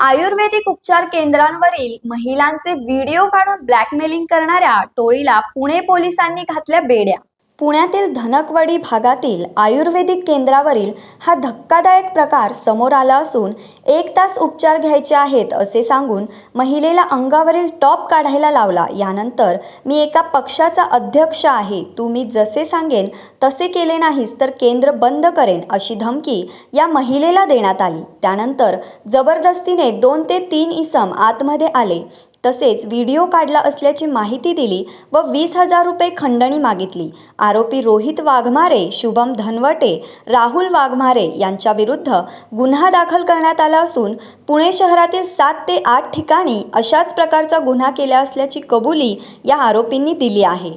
आयुर्वेदिक उपचार केंद्रांवरील महिलांचे व्हिडिओ काढून ब्लॅकमेलिंग करणाऱ्या टोळीला पुणे पोलिसांनी घातल्या बेड्या. पुण्यातील धनकवडी भागातील आयुर्वेदिक केंद्रावरील हा धक्कादायक प्रकार समोर आला असून एक तास उपचार घ्यायचे आहेत असे सांगून महिलेला अंगावरील टॉप काढायला लावला. यानंतर मी एका पक्षाचा अध्यक्ष आहे. तू मी जसे सांगेन तसे केले नाहीस तर केंद्र बंद करेन अशी धमकी या महिलेला देण्यात आली. त्यानंतर जबरदस्तीने दोन ते तीन इसम आतमध्ये आले. तसेच व्हिडिओ काढला असल्याची माहिती दिली व वीस हजार रुपये खंडणी मागितली. आरोपी रोहित वाघमारे शुभम धनवटे राहुल वाघमारे यांच्या विरुद्ध गुन्हा दाखल करण्यात आला असून पुणे शहरातील सात ते आठ ठिकाणी अशाच प्रकारचा गुन्हा केला असल्याची कबुली या आरोपींनी दिली आहे.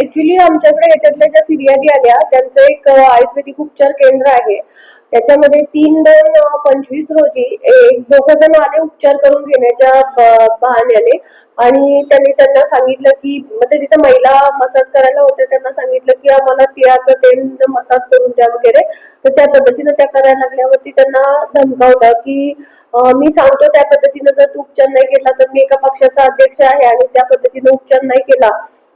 ऍक्च्युली आमच्याकडे याच्यातल्या ज्या फिर्यादी आल्या त्यांचं एक आयुर्वेदिक उपचार केंद्र आहे. त्याच्यामध्ये तीन दोन पंचवीस रोजी एक दोघ जण आले उपचार करून घेण्याच्या बहाण्याने. आणि त्यांनी त्यांना सांगितलं की म्हणजे तिथे महिला मसाज करायला होत्या त्यांना सांगितलं की आम्हाला तिळाचं तेल मसाज करून द्या वगैरे. तर त्या पद्धतीनं त्या करायला लागल्यावरती त्यांना धमकावलं की मी सांगतो त्या पद्धतीनं जर तू उपचार नाही केला तर मी एका पक्षाचा अध्यक्ष आहे आणि त्या पद्धतीनं उपचार नाही केला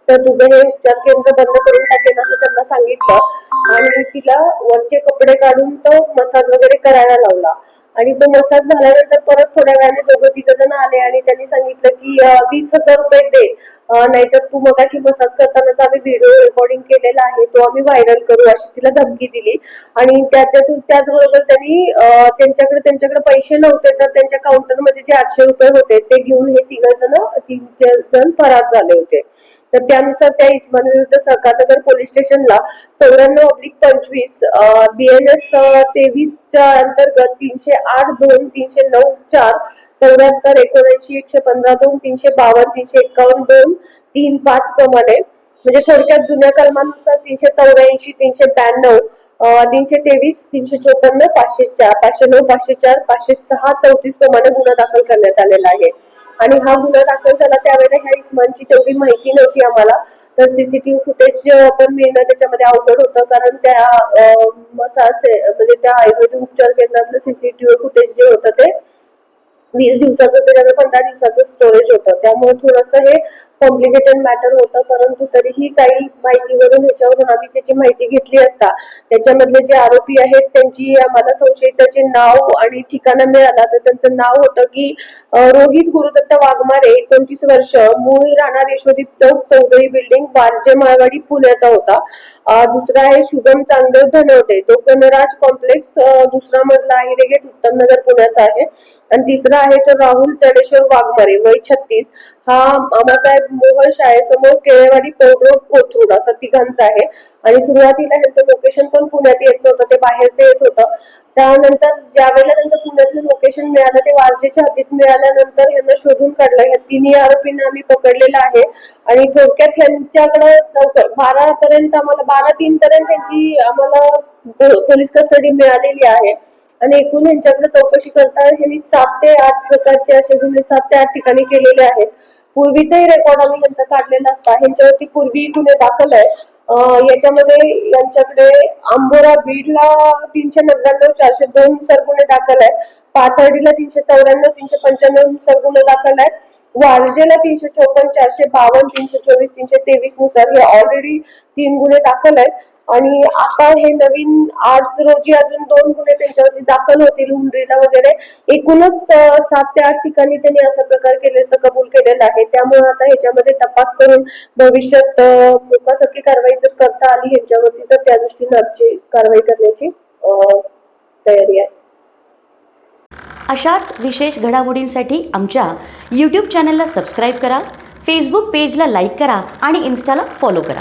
तर तुझं हे उपचार केंद्र बंद करून टाकेल असं त्यांना सांगितलं. आणि तिला वरचे कपडे काढून तो मसाज वगैरे करायला लावला. आणि तो मसाज झाल्यानंतर परत थोड्या वेळाने दोघं तिघ जण आले आणि त्यांनी सांगितलं की वीस हजार रुपये दे. नाहीतर तू मग अशी मसाज करतानाचा आम्ही व्हिडिओ रेकॉर्डिंग केलेला आहे. तो आम्ही व्हायरल करू अशी तिला धमकी दिली. आणि त्याच्यातून त्याचबरोबर त्यांनी त्यांच्याकडे त्यांच्याकडे पैसे नव्हते तर त्यांच्या काउंटरमध्ये जे आठशे रुपये होते ते घेऊन हे तिघ जण तीन चार जण फरार झाले होते. तर त्यानुसार त्या इस्मान विरुद्ध सरकारनगर पोलीस स्टेशनला चौऱ्याण्णव अब्लिक पंचवीस बी एन एस तेवीसच्या अंतर्गत तीनशे आठ दोन तीनशे नऊ चार चौऱ्याहत्तर एकोणऐंशी एकशे पंधरा दोन तीनशे बावन्न तीनशे एकावन्न दोन तीन पाच प्रमाणे म्हणजे थोडक्यात जुन्या कलमानुसार तीनशे चौऱ्याऐंशी तीनशे ब्याण्णव तीनशे तेवीस तीनशे चोपन्न पाचशे चार पाचशे नऊ पाचशे चार पाचशे सहा चौतीस प्रमाणे गुन्हा दाखल करण्यात आलेला आहे. आणि हा गुन्हा दाखल झाला त्यावेळेला ह्या इस्मानची तेवढी माहिती नव्हती आम्हाला. तर सीसीटीव्ही फुटेज पण मिळणं त्याच्यामध्ये अवघड होतं. कारण त्या म्हणजे त्या आयुर्वेदिक उपचार केंद्रातलं सीसीटीव्ही फुटेज जे होतं ते वीस दिवसाचं त्याच्यामध्ये पंधरा दिवसाचं स्टोरेज होतं. त्यामुळे थोडंसं हे कॉम्प्लिकेटेड मॅटर होतं परंतु तरीही काही माहितीवरून ह्याच्यावरून आम्ही त्याची माहिती घेतली असता. त्याच्यामधले जे आरोपी आहेत त्यांची आम्हाला संशयिताचे नाव आणि ठिकाणं मिळाला. तर त्यांचं नाव होतं की रोहित गुरुदत्त वाघमारे एकोणतीस वर्ष मूळ राहणार यशोदीप चौक चौधरी बिल्डिंग वारजे माळवाडी पुण्याचा होता. दुसरा आहे शुभम चांगदेव धनवटे तो कनराज कॉम्प्लेक्स दुसरा मधला आहे रेगेट उत्तम नगर पुण्याचा आहे. आणि तिसरा आहे तो राहुल तडेश्वर वाघमारे वय छत्तीस. हा मामासाहेब मोहळ शाळेसमोर केळेवाडी पौड रोड कोथरूड असा तिघांचा आहे. आणि सुरुवातीला ह्यांचं लोकेशन पण पुण्यात येत होतं ते बाहेरचं येत होतं. त्यानंतर ज्या वेळेला त्यांचं पुण्यातलं लोकेशन मिळालं ते वारजेच्या हद्दीत मिळाल्यानंतर यांना शोधून काढलं. ह्या तिन्ही आरोपींना आम्ही पकडलेलं आहे. आणि थोडक्यात यांच्याकडं बारा पर्यंत आम्हाला बारा तीन पर्यंत त्यांची आम्हाला पोलीस कस्टडी मिळालेली आहे. आणि एकूण यांच्याकडे चौकशी करता यांनी सात ते आठ प्रकारचे असे गुन्हे सात ते आठ ठिकाणी केलेले आहेत. पूर्वीचाही रेकॉर्ड आम्ही यांचा काढलेला असता. ह्यांच्यावरती पूर्वी गुन्हे दाखल आहे याच्यामध्ये यांच्याकडे आंबोरा बीडला तीनशे नव्याण्णव चारशे दोन सर गुन्हे दाखल आहेत. पाथर्डीला तीनशे चौऱ्याण्णव तीनशे पंच्याण्णव सर गुन्हे दाखल आहेत. वारजेला तीनशे चौपन्न चारशे बावन्न तीनशे चोवीस तीनशे तेवीसनुसार हे ऑलरेडी तीन गुन्हे दाखल आहेत. आणि आता हे नवीन आज रोजी अजून दोन गुन्हे त्यांच्यावरती दाखल होतील हुंडरीला वगैरे. एकूणच सात ते आठ ठिकाणी त्यांनी असा प्रकार केल्याचं कबूल केलेलं आहे. त्यामुळे आता ह्याच्यामध्ये तपास करून भविष्यात मुकासारखी कारवाई जर करता आली ह्याच्यावरती तर त्या दृष्टीने आमची कारवाई करण्याची तयारी आहे. अशाच विशेष घडामोडींसाठी आमच्या यूट्यूब चॅनलला सबस्क्राईब करा फेसबुक पेजला लाईक करा आणि इन्स्टाला फॉलो करा.